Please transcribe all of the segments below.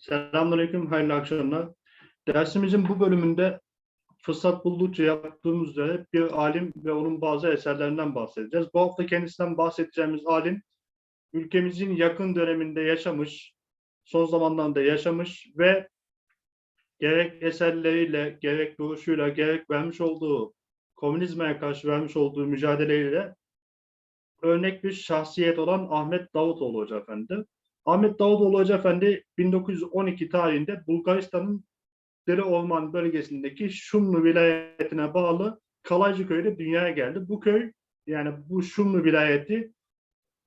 Selamünaleyküm, hayırlı akşamlar. Dersimizin bu bölümünde fırsat buldukça yaptığımız üzere bir alim ve onun bazı eserlerinden bahsedeceğiz. Bu hafta kendisinden bahsedeceğimiz alim, ülkemizin yakın döneminde yaşamış, son zamanlarda yaşamış ve gerek eserleriyle, gerek duruşuyla, gerek vermiş olduğu komünizme karşı vermiş olduğu mücadeleyle örnek bir şahsiyet olan Ahmet Davutoğlu Hoca Efendi. Ahmet Davutoğlu Hoca Efendi 1912 tarihinde Bulgaristan'ın Dere Orman bölgesindeki Şumlu vilayetine bağlı Kalaycı köyde dünyaya geldi. Bu köy yani bu Şumlu vilayeti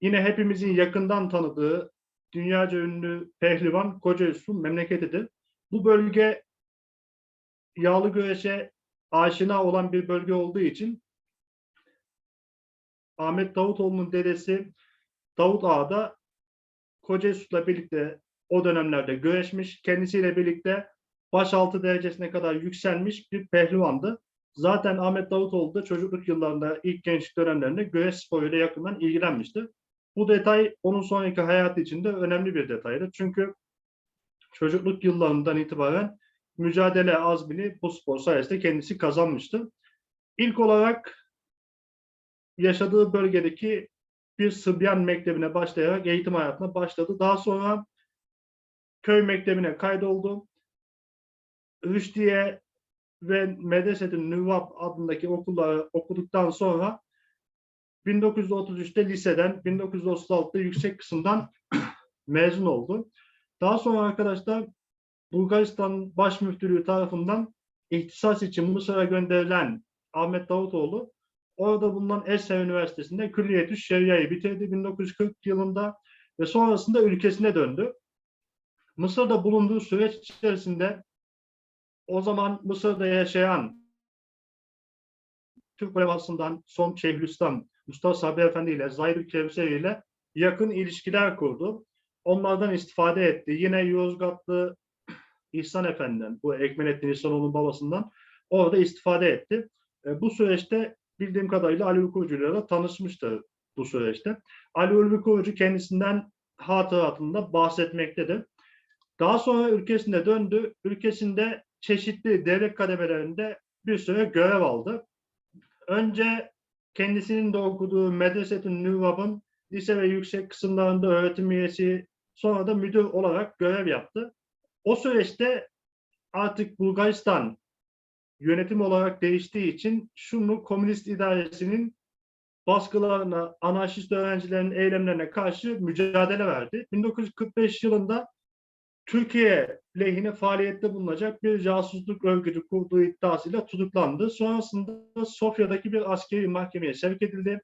yine hepimizin yakından tanıdığı dünyaca ünlü pehlivan Koca Yusuf'un memleketidir. Bu bölge yağlı güreşe aşina olan bir bölge olduğu için Ahmet Davutoğlu'nun dedesi Davut Ağa da Koca Yusuf'la birlikte o dönemlerde güreşmiş. Kendisiyle birlikte başaltı derecesine kadar yükselmiş bir pehlivandı. Zaten Ahmet Davutoğlu da çocukluk yıllarında, ilk gençlik dönemlerinde güreş sporuyla yakından ilgilenmişti. Bu detay onun sonraki hayatı için de önemli bir detaydı. Çünkü çocukluk yıllarından itibaren mücadele azmini bu spor sayesinde kendisi kazanmıştı. İlk olarak yaşadığı bölgedeki bir Sıbyan Mektebi'ne başlayarak eğitim hayatına başladı. Daha sonra köy mektebine kaydoldu. Rüşdiye ve Medresetün Nüvab adındaki okulları okuduktan sonra 1933'te liseden, 1936'da yüksek kısımdan mezun oldu. Daha sonra arkadaşlar Bulgaristan Baş Müftülüğü tarafından ihtisas için Mısır'a gönderilen Ahmet Davutoğlu orada bulunan Essev Üniversitesi'nde Külliyetü Şeria'yı bitirdi 1940 yılında ve sonrasında ülkesine döndü. Mısır'da bulunduğu süreç içerisinde o zaman Mısır'da yaşayan Türk ulevasından son Şeyhülislam Mustafa Sabri Efendi ile Zahid Kevseri ile yakın ilişkiler kurdu. Onlardan istifade etti. Yine Yozgatlı İhsan Efendi'den, bu Ekmelettin İhsanoğlu'nun babasından orada istifade etti. E, bu süreçte bildiğim kadarıyla Ali Ulvi ile tanışmıştı bu süreçte. Ali Ulvi kendisinden hatıratında bahsetmektedir. Daha sonra ülkesine döndü. Ülkesinde çeşitli devlet kademelerinde bir süre görev aldı. Önce kendisinin de okuduğu Medresetün Nüvab'ın lise ve yüksek kısımlarında öğretim üyesi, sonra da müdür olarak görev yaptı. O süreçte artık Bulgaristan yönetim olarak değiştiği için Şumlu Komünist İdaresi'nin baskılarına, anarşist öğrencilerin eylemlerine karşı mücadele verdi. 1945 yılında Türkiye lehine faaliyette bulunacak bir casusluk örgütü kurduğu iddiasıyla tutuklandı. Sonrasında Sofya'daki bir askeri mahkemeye sevk edildi.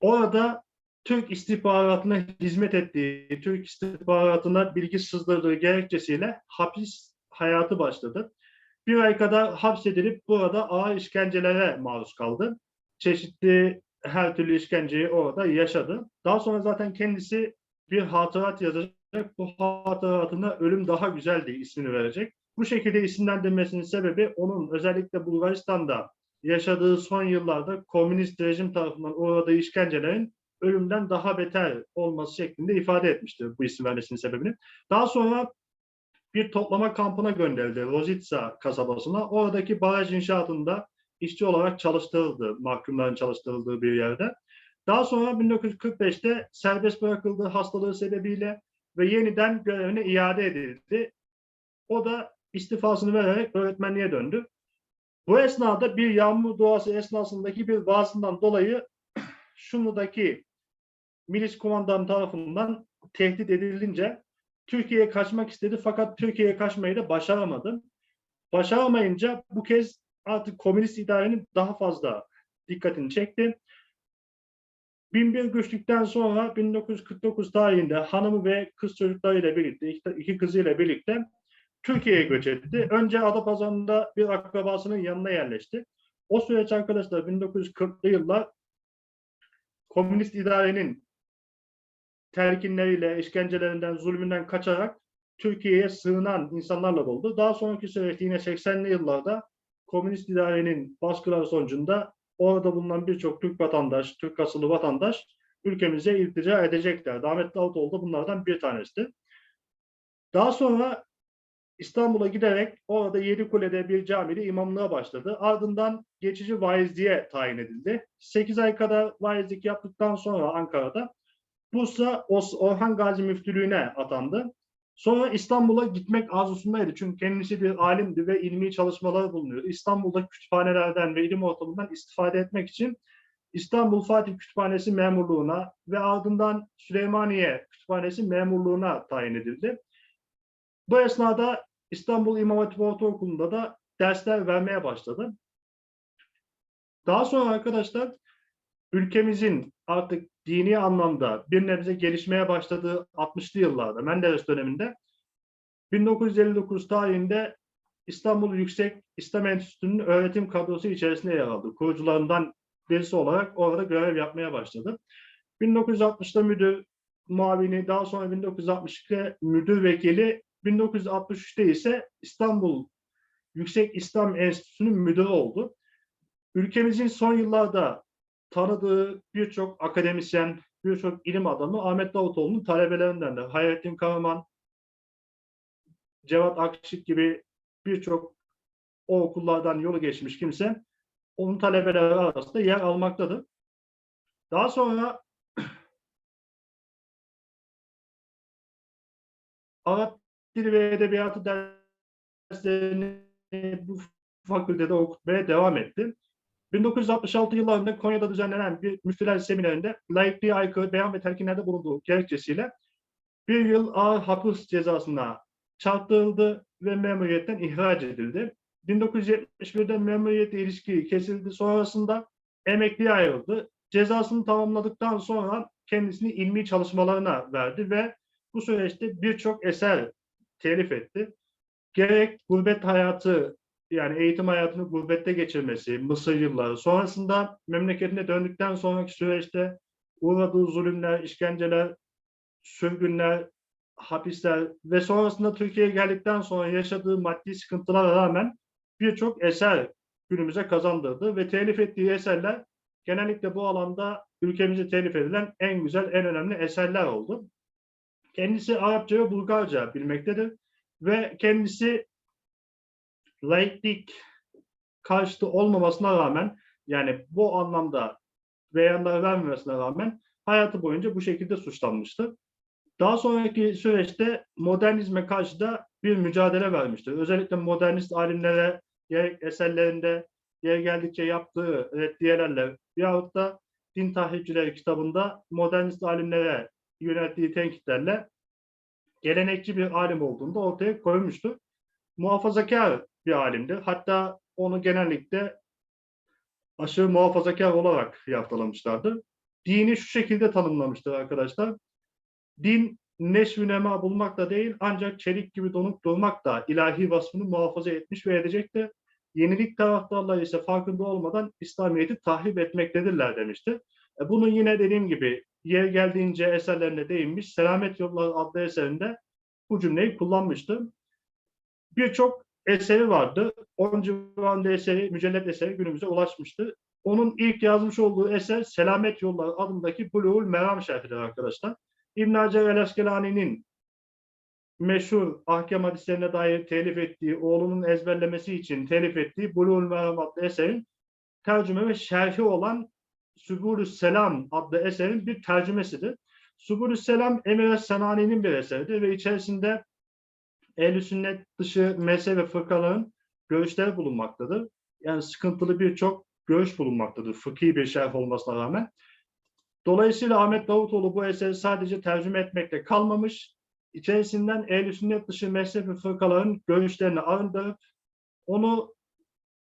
Orada Türk istihbaratına hizmet ettiği, Türk istihbaratına bilgi sızdırdığı gerekçesiyle hapis hayatı başladı. Bir ay kadar hapsedilip burada ağır işkencelere maruz kaldı. Çeşitli her türlü işkenceyi orada yaşadı. Daha sonra zaten kendisi bir hatırat yazacak. Bu hatıratına Ölüm Daha Güzeldi ismini verecek. Bu şekilde isimlendirmesinin sebebi onun özellikle Bulgaristan'da yaşadığı son yıllarda komünist rejim tarafından uğradığı işkencelerin ölümden daha beter olması şeklinde ifade etmiştir bu isim vermesinin sebebini. Daha sonra bir toplama kampına gönderildi Rositsa kasabasına. Oradaki baraj inşaatında işçi olarak çalıştırıldı, mahkumların çalıştırıldığı bir yerde. Daha sonra 1945'te serbest bırakıldığı hastalığı sebebiyle ve yeniden görevine iade edildi. O da istifasını vererek öğretmenliğe döndü. Bu esnada bir yağmur duası esnasındaki bir vaazından dolayı Şumlu'daki milis kumandan tarafından tehdit edilince Türkiye'ye kaçmak istedi fakat Türkiye'ye kaçmayı da başaramadı. Başaramayınca bu kez artık komünist idarenin daha fazla dikkatini çekti. Binbir güçlükten sonra 1949 tarihinde hanımı ve kız çocuklarıyla birlikte, iki kızıyla birlikte Türkiye'ye göç etti. Önce Adapazarı'nda bir akrabasının yanına yerleşti. O süreç arkadaşlar 1940'lı yıllar komünist idarenin telkinleriyle, işkencelerinden, zulmünden kaçarak Türkiye'ye sığınan insanlarla doldu. Daha sonraki süreçte yine 80'li yıllarda komünist idarenin baskıları sonucunda orada bulunan birçok Türk vatandaş, Türk asıllı vatandaş ülkemize iltica edecekler. Ahmet Davutoğlu da bunlardan bir tanesi. Daha sonra İstanbul'a giderek orada Yedikule'de bir camide imamlığa başladı. Ardından geçici vaizliğe tayin edildi. 8 ay kadar vaizlik yaptıktan sonra Ankara'da Bursa Orhan Gazi Müftülüğü'ne atandı. Sonra İstanbul'a gitmek arzusundaydı. Çünkü kendisi bir alimdi ve ilmi çalışmaları bulunuyordu. İstanbul'da kütüphanelerden ve ilim ortamından istifade etmek için İstanbul Fatih Kütüphanesi memurluğuna ve ardından Süleymaniye Kütüphanesi memurluğuna tayin edildi. Bu esnada İstanbul İmam Hatip Ortaokulu'nda da dersler vermeye başladı. Daha sonra arkadaşlar ülkemizin artık dini anlamda bir nebze gelişmeye başladığı 60'lı yıllarda Menderes döneminde 1959 tarihinde İstanbul Yüksek İslam Enstitüsü'nün öğretim kadrosu içerisinde yer aldı. Kurucularından birisi olarak orada görev yapmaya başladı. 1960'da müdür muavini, daha sonra 1962'de müdür vekili, 1963'te ise İstanbul Yüksek İslam Enstitüsü'nün müdürü oldu. Ülkemizin son yıllarda tanıdığı birçok akademisyen, birçok ilim adamı Ahmet Davutoğlu'nun talebelerinden de. Hayrettin Karaman, Cevat Akşik gibi birçok o okullardan yolu geçmiş kimse onun talebeleri arasında yer almaktadır. Daha sonra Arap Dili ve Edebiyatı derslerini bu fakültede okutmaya devam etti. 1966 yıllarında Konya'da düzenlenen bir müftüler seminerinde laikliğe aykırı beyan ve telkinlerde bulunduğu gerekçesiyle bir yıl ağır hapis cezasına çarptırıldı ve memuriyetten ihraç edildi. 1971'de memuriyetle ilişki kesildi. Sonrasında emekliye ayrıldı. Cezasını tamamladıktan sonra kendisini ilmi çalışmalarına verdi ve bu süreçte birçok eser telif etti. Gerek gurbet hayatı yani eğitim hayatını gurbette geçirmesi, Mısır yılları, sonrasında memleketine döndükten sonraki süreçte uğradığı zulümler, işkenceler, sürgünler, hapisler ve sonrasında Türkiye'ye geldikten sonra yaşadığı maddi sıkıntılara rağmen birçok eser günümüze kazandırdı ve telif ettiği eserler genellikle bu alanda ülkemize telif edilen en güzel, en önemli eserler oldu. Kendisi Arapça ve Bulgarca bilmektedir ve kendisi laiklik karşıtı olmamasına rağmen yani bu anlamda beyanlar vermemesine rağmen hayatı boyunca bu şekilde suçlanmıştı. Daha sonraki süreçte modernizme karşı da bir mücadele vermiştir. Özellikle modernist alimlere gerek eserlerinde yer geldikçe yaptığı reddiyelerle yahut da Din Tahripçileri kitabında modernist alimlere yönelttiği tenkitlerle gelenekçi bir alim olduğunda ortaya koymuştur. Muhafazakar bir alimdi. Hatta onu genellikle aşırı muhafazakar olarak yaftalamışlardı. Dini şu şekilde tanımlamıştır arkadaşlar. Din neşv nema bulmakla değil ancak çelik gibi donup durmak da ilahi vasfını muhafaza etmiş ve edecektir. Yenilik taraftarları ise farkında olmadan İslamiyet'i tahrip etmektedirler demişti. E, Bunun yine dediğim gibi yer geldiğince eserlerine değinmiş. Selamet Yolları adlı eserinde bu cümleyi kullanmıştı. Birçok eseri vardı. 10 civarında eseri, mücellet eseri günümüze ulaşmıştı. Onun ilk yazmış olduğu eser Selamet Yolları adındaki Buluğul Meram şerhidir arkadaşlar. İbn Hacer el Askelani'nin meşhur ahkam hadislerine dair telif ettiği, oğlunun ezberlemesi için telif ettiği Buluğul Meram adlı eserin tercüme ve şerhi olan Sübulü Selam adlı eserin bir tercümesidir. Sübulü Selam Emir Senani'nin bir eseridir ve içerisinde ehl sünnet dışı mezhep ve fırkaların görüşleri bulunmaktadır. Yani sıkıntılı birçok görüş bulunmaktadır. Fıkhi bir şerh olmasına rağmen. Dolayısıyla Ahmet Davutoğlu bu eseri sadece tercüme etmekle kalmamış, içerisinden ehl sünnet dışı mezhep ve fırkaların görüşlerini arındırıp onu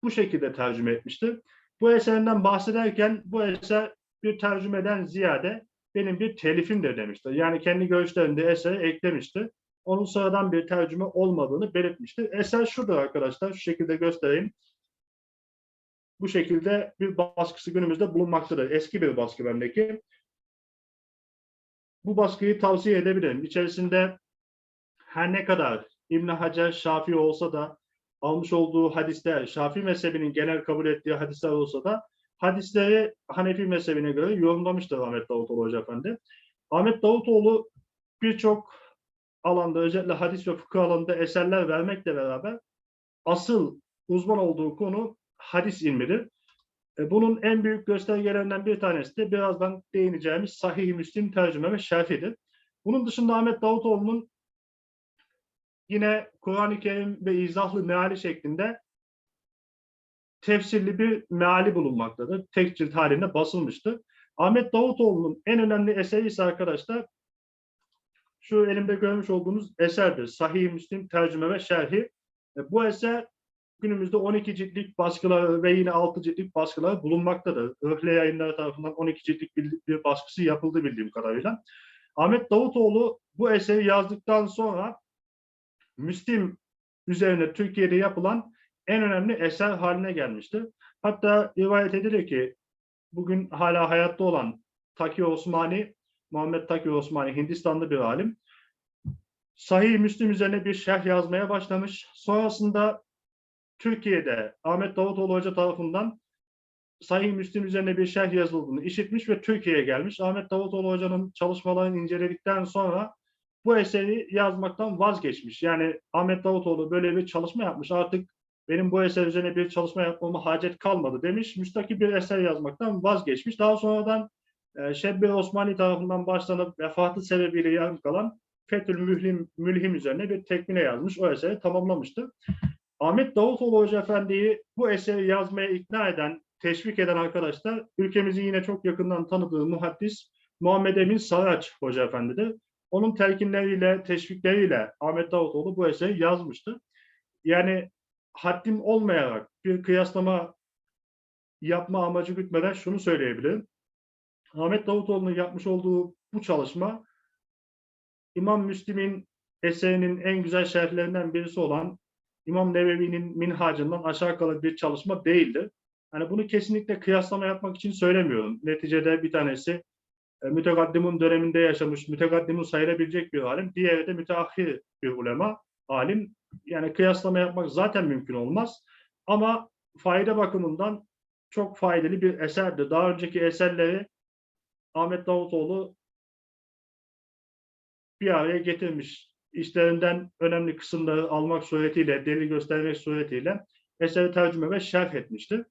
bu şekilde tercüme etmiştir. Bu eserinden bahsederken bu eser bir tercümeden ziyade benim bir telifimdir demiştir. Yani kendi görüşlerini de esere eklemiştir. Onun sıradan bir tercüme olmadığını belirtmiştir. Eser şudur arkadaşlar, şu şekilde göstereyim. Bu şekilde bir baskısı günümüzde bulunmaktadır. Eski bir baskı bendeki. Bu baskıyı tavsiye edebilirim. İçerisinde her ne kadar İbn Hacer Şafii olsa da almış olduğu hadisler, Şafii mezhebinin genel kabul ettiği hadisler olsa da hadisleri Hanefi mezhebine göre yorumlamıştır Ahmet Davutoğlu Hoca Efendi. Ahmet Davutoğlu birçok alanda özellikle hadis ve fıkıh alanında eserler vermekle beraber asıl uzman olduğu konu hadis ilmidir. E, Bunun en büyük göstergelerinden bir tanesi de birazdan değineceğimiz Sahih-i Müslim tercüme ve şerhidir. Bunun dışında Ahmet Davutoğlu'nun yine Kur'an-ı Kerim ve izahlı meali şeklinde tefsirli bir meali bulunmaktadır. Tek cilt halinde basılmıştır. Ahmet Davutoğlu'nun en önemli eseri ise arkadaşlar şu elimde görmüş olduğunuz eserdir. Sahih-i Müslim tercüme ve şerhi. E, Bu eser günümüzde 12 ciltlik baskıları ve yine 6 ciltlik baskıları bulunmaktadır. Öhle yayınları tarafından 12 ciltlik bir, baskısı yapıldı bildiğim kadarıyla. Ahmet Davutoğlu bu eseri yazdıktan sonra Müslim üzerine Türkiye'de yapılan en önemli eser haline gelmiştir. Hatta rivayet edilir ki bugün hala hayatta olan Taki Osmani, Muhammed Taki Osmani Hindistanlı bir alim. Sahih Müslim üzerine bir şerh yazmaya başlamış. Sonrasında Türkiye'de Ahmet Davutoğlu Hoca tarafından Sahih Müslim üzerine bir şerh yazıldığını işitmiş ve Türkiye'ye gelmiş. Ahmet Davutoğlu Hoca'nın çalışmalarını inceledikten sonra bu eseri yazmaktan vazgeçmiş. Yani Ahmet Davutoğlu böyle bir çalışma yapmış. Artık benim bu eser üzerine bir çalışma yapmama hacet kalmadı demiş. Müstakil bir eser yazmaktan vazgeçmiş. Daha sonradan e, Şebbe Osmani tarafından başlanıp vefatı sebebiyle yarım kalan Fethül Mühlim, Mülhim üzerine bir tekmine yazmış. O eseri tamamlamıştı. Ahmet Davutoğlu Hoca Efendi'yi bu eseri yazmaya ikna eden, teşvik eden arkadaşlar ülkemizin yine çok yakından tanıdığı muhaddis Muhammed Emin Saraç Hoca Efendi'dir. Onun telkinleriyle, teşvikleriyle Ahmet Davutoğlu bu eseri yazmıştı. Yani haddim olmayarak bir kıyaslama yapma amacı gütmeden şunu söyleyebilirim. Ahmet Davutoğlu'nun yapmış olduğu bu çalışma İmam Müslim'in eserinin en güzel şerhlerinden birisi olan İmam Nevevi'nin minhacından aşağı kalır bir çalışma değildir. Hani bunu kesinlikle kıyaslama yapmak için söylemiyorum. Neticede bir tanesi e, mütekaddimun döneminde yaşamış, mütekaddimun sayılabilecek bir alim. Diğeri de müteahhir bir ulema, alim. Yani kıyaslama yapmak zaten mümkün olmaz. Ama fayda bakımından çok faydalı bir eserdi. Daha önceki eserleri Ahmet Davutoğlu bir araya getirmiş. İşlerinden önemli kısımları almak suretiyle, delil göstermek suretiyle eseri tercüme ve şerh etmiştir.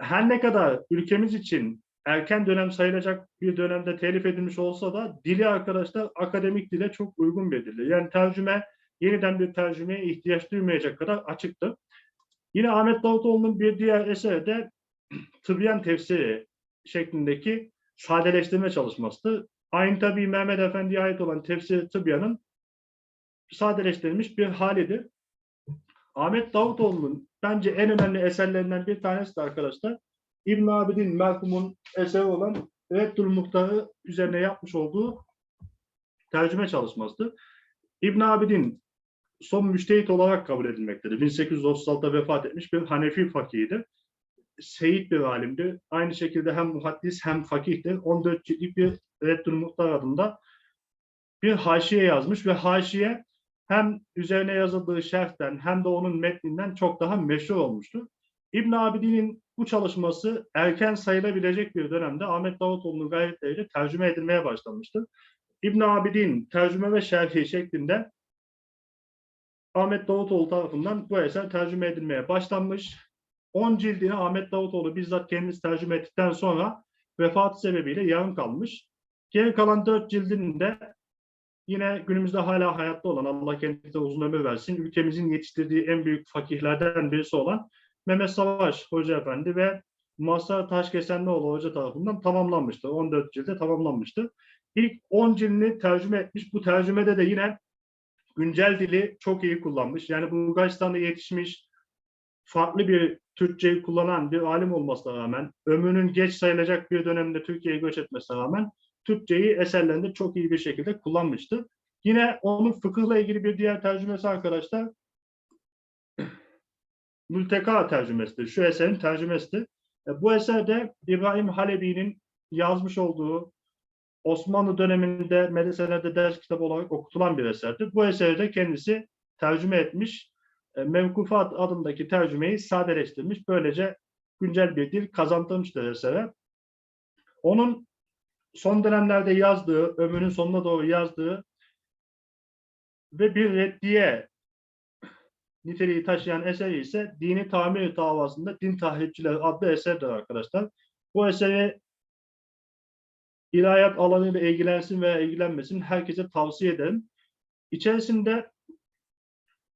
Her ne kadar ülkemiz için erken dönem sayılacak bir dönemde telif edilmiş olsa da dili arkadaşlar akademik dile çok uygun bir dil. Yani tercüme yeniden bir tercümeye ihtiyaç duymayacak kadar açıktır. Yine Ahmet Davutoğlu'nun bir diğer eseri de Tıbyan Tefsiri şeklindeki sadeleştirme çalışmasıdır. Aynı tabii Mehmet Efendi'ye ait olan Tefsir Tıbyan'ın sadeleştirilmiş bir halidir. Ahmet Davutoğlu'nun bence en önemli eserlerinden bir tanesi de arkadaşlar İbn Abidin merhumun eseri olan Reddül Muhtar'ı üzerine yapmış olduğu tercüme çalışmasıdır. İbn Abidin son müştehit olarak kabul edilmektedir. 1836'da vefat etmiş bir Hanefi fakihidir. Seyit bir alimdir. Aynı şekilde hem muhaddis hem fakihtir. 14 ciltlik bir Reddül Muhtar adında bir haşiye yazmış ve haşiye hem üzerine yazıldığı şerhten hem de onun metninden çok daha meşhur olmuştur. İbn Abidin'in bu çalışması erken sayılabilecek bir dönemde Ahmet Davutoğlu'nun gayretleriyle tercüme edilmeye başlanmıştır. İbn Abidin tercüme ve şerhi şeklinde Ahmet Davutoğlu tarafından bu eser tercüme edilmeye başlanmış. 10 cildini Ahmet Davutoğlu bizzat kendisi tercüme ettikten sonra vefatı sebebiyle yarım kalmış. Geri kalan 4 cildinin de yine günümüzde hala hayatta olan Allah kendisine uzun ömür versin. Ülkemizin yetiştirdiği en büyük fakihlerden birisi olan Mehmet Savaş Hoca Efendi ve Mazhar Taşkesenlioğlu Hoca tarafından tamamlanmıştır. 14 cilde tamamlanmıştır. İlk 10 cildini tercüme etmiş. Bu tercümede de yine güncel dili çok iyi kullanmış. Yani Bulgaristan'da yetişmiş farklı bir Türkçeyi kullanan bir alim olmasına rağmen, ömrünün geç sayılacak bir dönemde Türkiye'ye göç etmesine rağmen Türkçeyi eserlerinde çok iyi bir şekilde kullanmıştır. Yine onun fıkıhla ilgili bir diğer tercümesi arkadaşlar Mülteka tercümesidir. Şu eserin tercümesidir. E, bu eserde İbrahim Halebi'nin yazmış olduğu Osmanlı döneminde medreselerde ders kitabı olarak okutulan bir eserdir. Bu eseri de kendisi tercüme etmiş. E, Mevkufat adındaki tercümeyi sadeleştirmiş. Böylece güncel bir dil kazandırmıştır esere. Onun son dönemlerde yazdığı, ömrünün sonuna doğru yazdığı ve bir reddiye niteliği taşıyan eseri ise Dini Tamir davasında Din Tahripçileri adlı eserdir arkadaşlar. Bu eseri ilahiyat alanıyla ilgilensin veya ilgilenmesin herkese tavsiye ederim. İçerisinde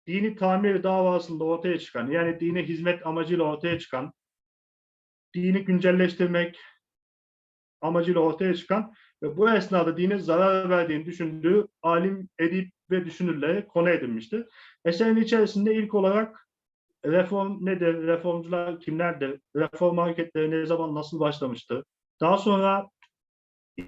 dini tamir davasında ortaya çıkan, yani dine hizmet amacıyla ortaya çıkan, dini güncelleştirmek amacıyla ortaya çıkan ve bu esnada dine zarar verdiğini düşündüğü alim, edip ve düşünürleri konu edinmiştir. Eserin içerisinde ilk olarak reform nedir, reformcular kimlerdir, reform hareketleri ne zaman nasıl başlamıştı, daha sonra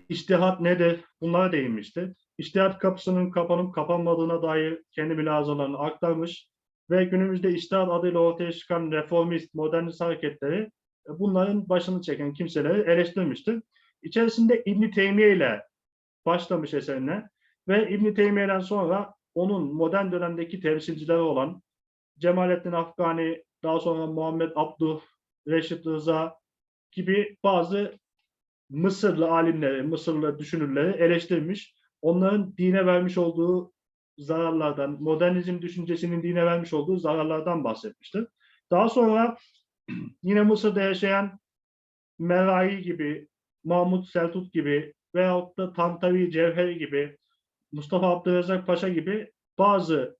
İçtihat nedir? Bunlara değinmişti. İçtihat kapısının kapanıp kapanmadığına dair kendi mülazalarını aktarmış ve günümüzde İçtihat adıyla ortaya çıkan reformist, modernist hareketleri e, bunların başını çeken kimseleri eleştirmiştir. İçerisinde İbn Teymiye ile başlamış eserine ve İbn Teymiye'den sonra onun modern dönemdeki temsilcileri olan Cemalettin Afgani, daha sonra Muhammed Abduh, Reşit Rıza gibi bazı Mısırlı alimleri, Mısırlı düşünürleri eleştirmiş. Onların dine vermiş olduğu zararlardan, modernizm düşüncesinin dine vermiş olduğu zararlardan bahsetmiştir. Daha sonra yine Mısır'da yaşayan Merai gibi, Mahmut Selçuk gibi veyahut da Tantavi Cevheri gibi, Mustafa Abdülrezzak Paşa gibi bazı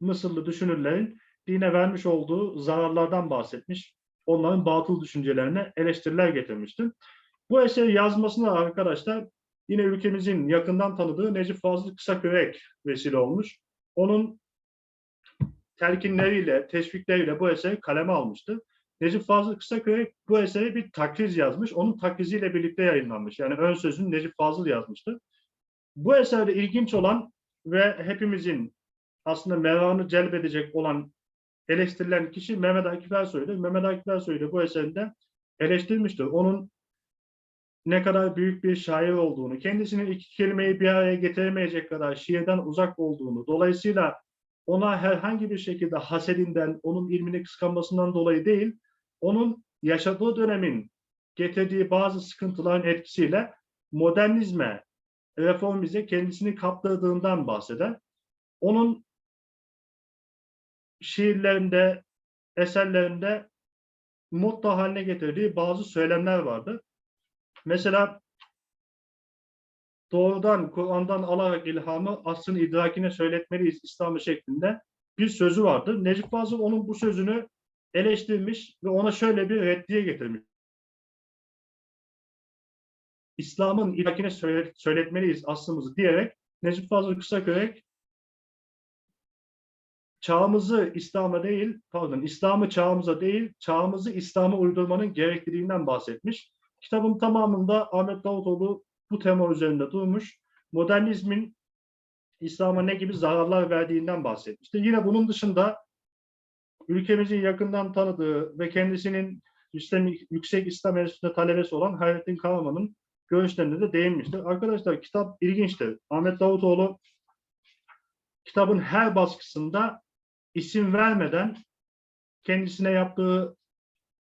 Mısırlı düşünürlerin dine vermiş olduğu zararlardan bahsetmiş. Onların batıl düşüncelerine eleştiriler getirmiştir. Bu eseri yazmasına arkadaşlar yine ülkemizin yakından tanıdığı Necip Fazıl Kısakürek vesile olmuş. Onun telkinleriyle, teşvikleriyle bu eseri kaleme almıştı. Necip Fazıl Kısakürek bu eseri bir takriz yazmış. Onun takriziyle birlikte yayınlanmış. Yani ön sözünü Necip Fazıl yazmıştı. Bu eserde ilginç olan ve hepimizin aslında merakını celbedecek olan eleştirilen kişi Mehmet Akif Ersoy'dur. Mehmet Akif Ersoy da bu eserinde eleştirmiştir. Onun ne kadar büyük bir şair olduğunu, kendisinin iki kelimeyi bir araya getiremeyecek kadar şiirden uzak olduğunu, dolayısıyla ona herhangi bir şekilde hasedinden, onun ilmini kıskanmasından dolayı değil, onun yaşadığı dönemin getirdiği bazı sıkıntıların etkisiyle modernizme, reformize kendisini kaptırdığından bahseder. Onun şiirlerinde, eserlerinde motto haline getirdiği bazı söylemler vardı. Mesela doğrudan Kur'an'dan alarak ilhamı aslın idrakine söyletmeliyiz İslam'ı şeklinde bir sözü vardı. Necip Fazıl onun bu sözünü eleştirmiş ve ona şöyle bir reddiye getirmiş. İslam'ın idrakine söyletmeliyiz aslımızı diyerek Necip Fazıl Kısakürek çağımızı İslam'a değil, pardon İslam'ı çağımıza değil, çağımızı İslam'a uydurmanın gerekliliğinden bahsetmiş. Kitabın tamamında Ahmet Davutoğlu bu tema üzerinde durmuş. Modernizmin İslam'a ne gibi zararlar verdiğinden bahsetmiştir. Yine bunun dışında ülkemizin yakından tanıdığı ve kendisinin İslam, Yüksek İslam Enstitüsü'nde talebesi olan Hayrettin Karaman'ın görüşlerinde de değinmiştir. Arkadaşlar kitap ilginçtir. Ahmet Davutoğlu kitabın her baskısında isim vermeden kendisine yaptığı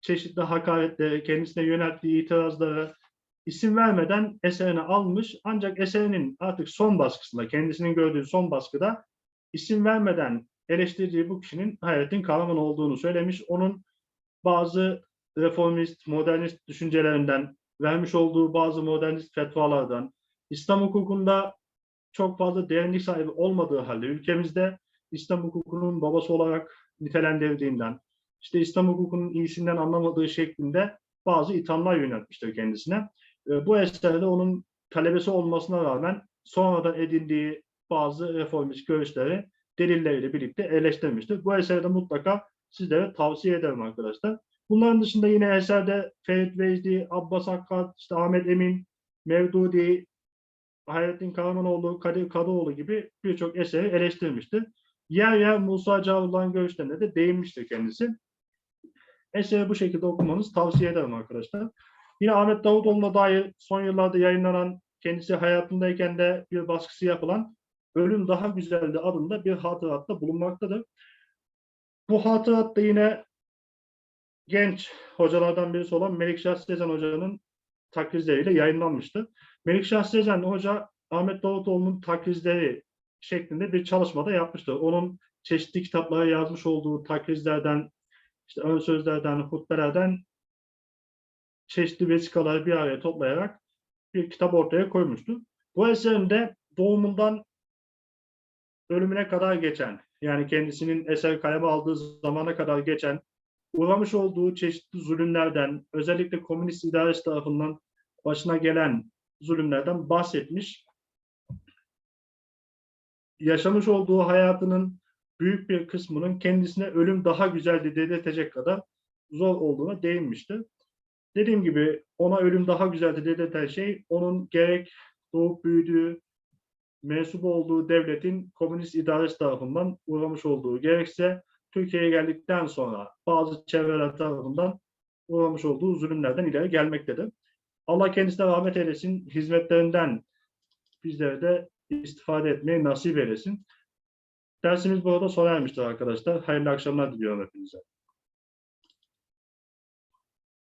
çeşitli hakaretleri, kendisine yönelttiği itirazları isim vermeden eserini almış. Ancak eserinin artık son baskısında, kendisinin gördüğü son baskıda isim vermeden eleştirdiği bu kişinin Hayrettin Karaman olduğunu söylemiş. Onun bazı reformist, modernist düşüncelerinden, vermiş olduğu bazı modernist fetvalardan, İslam hukukunda çok fazla derinlik sahibi olmadığı halde ülkemizde İslam hukukunun babası olarak nitelendirdiğinden, işte İslam hukukunun iyisinden anlamadığı şeklinde bazı ithamlar yöneltmiştir kendisine. E, bu eserde onun talebesi olmasına rağmen sonradan edindiği bazı reformist görüşleri delilleriyle birlikte eleştirmiştir. Bu eserde mutlaka sizlere tavsiye ederim arkadaşlar. Bunların dışında yine eserde Ferit Vecdi, Abbas Hakkad, işte Ahmet Emin, Mevdudi, Hayrettin Karamanoğlu, Kadir Kadıoğlu gibi birçok eseri eleştirmiştir. Yer yer Musa Cavullan görüşlerine de değinmiştir kendisi. Eseri bu şekilde okumanızı tavsiye ederim arkadaşlar. Yine Ahmet Davutoğlu'na dair son yıllarda yayınlanan, kendisi hayatındayken de bir baskısı yapılan Ölüm Daha Güzeldi adında bir hatıratta bulunmaktadır. Bu hatıratta yine genç hocalardan birisi olan Melikşah Sezen Hoca'nın takrizleriyle yayınlanmıştı. Melikşah Sezen Hoca Ahmet Davutoğlu'nun takrizleri şeklinde bir çalışma da yapmıştır. Onun çeşitli kitaplara yazmış olduğu takrizlerden, işte ön sözlerden, hutbelerden çeşitli vesikaları bir araya toplayarak bir kitap ortaya koymuştu. Bu eserinde doğumundan ölümüne kadar geçen, yani kendisinin eser kaleme aldığı zamana kadar geçen, uğramış olduğu çeşitli zulümlerden, özellikle komünist idaresi tarafından başına gelen zulümlerden bahsetmiş. Yaşamış olduğu hayatının büyük bir kısmının kendisine ölüm daha güzeldi dedirtecek kadar zor olduğuna değinmişti. Dediğim gibi ona ölüm daha güzeldi dedirten şey onun gerek doğup büyüdüğü, mensup olduğu devletin komünist idaresi tarafından uğramış olduğu, gerekse Türkiye'ye geldikten sonra bazı çevreler tarafından uğramış olduğu zulümlerden ileri gelmektedir. Allah kendisine rahmet eylesin, hizmetlerinden bizlere de istifade etmeyi nasip eylesin. Dersimiz burada sona ermiştir arkadaşlar. Hayırlı akşamlar diliyorum hepinize.